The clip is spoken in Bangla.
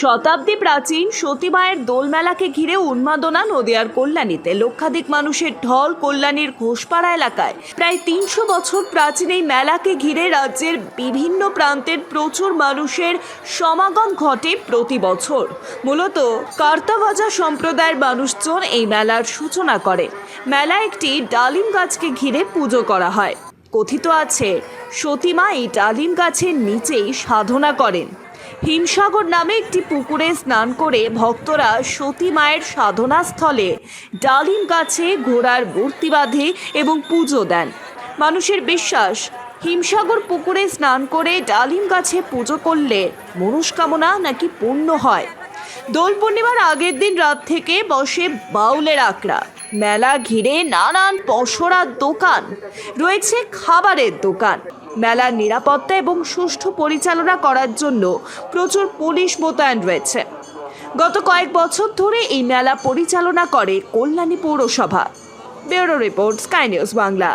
শতাব্দী প্রাচীন সতীমায়ের দোলমেলাকে ঘিরে উন্মাদনা নদিয়ার কল্যাণীতে লক্ষাধিক মানুষের ঢল কল্যাণীর ঘোষপাড়া এলাকায়। প্রায় তিনশো বছর প্রাচীন এই মেলাকে ঘিরে রাজ্যের বিভিন্ন প্রান্তের প্রচুর মানুষের সমাগম ঘটে প্রতি বছর। মূলত কার্তাভাজা সম্প্রদায়ের মানুষজন এই মেলার সূচনা করে মেলা একটি ডালিম গাছকে ঘিরে পুজো করা হয়। কথিত আছে সতীমা এই ডালিম গাছের নিচেই সাধনা করেন। হিমসাগর নামে একটি পুকুরে স্নান করে ভক্তরা সতী মায়ের সাধনাস্থলে ডালিম গাছে ঘোড়ার মূর্তি বাঁধে এবং পুজো দেন। মানুষের বিশ্বাস, হিমসাগর পুকুরে স্নান করে ডালিম গাছে পুজো করলে মনস্কামনা নাকি পূর্ণ হয়? দোল পূর্ণিমার আগের দিন রাত থেকে বসে বাউলের আখড়া মেলা ঘিরে নানান পসরার দোকান। রয়েছে খাবারের দোকান। মেলার নিরাপত্তা এবং সুষ্ঠু পরিচালনা করার জন্য প্রচুর পুলিশ মোতায়েন রয়েছে। গত কয়েক বছর ধরে এই মেলা পরিচালনা করে কল্যাণী পৌরসভা। Bureau report, sky news Bangla.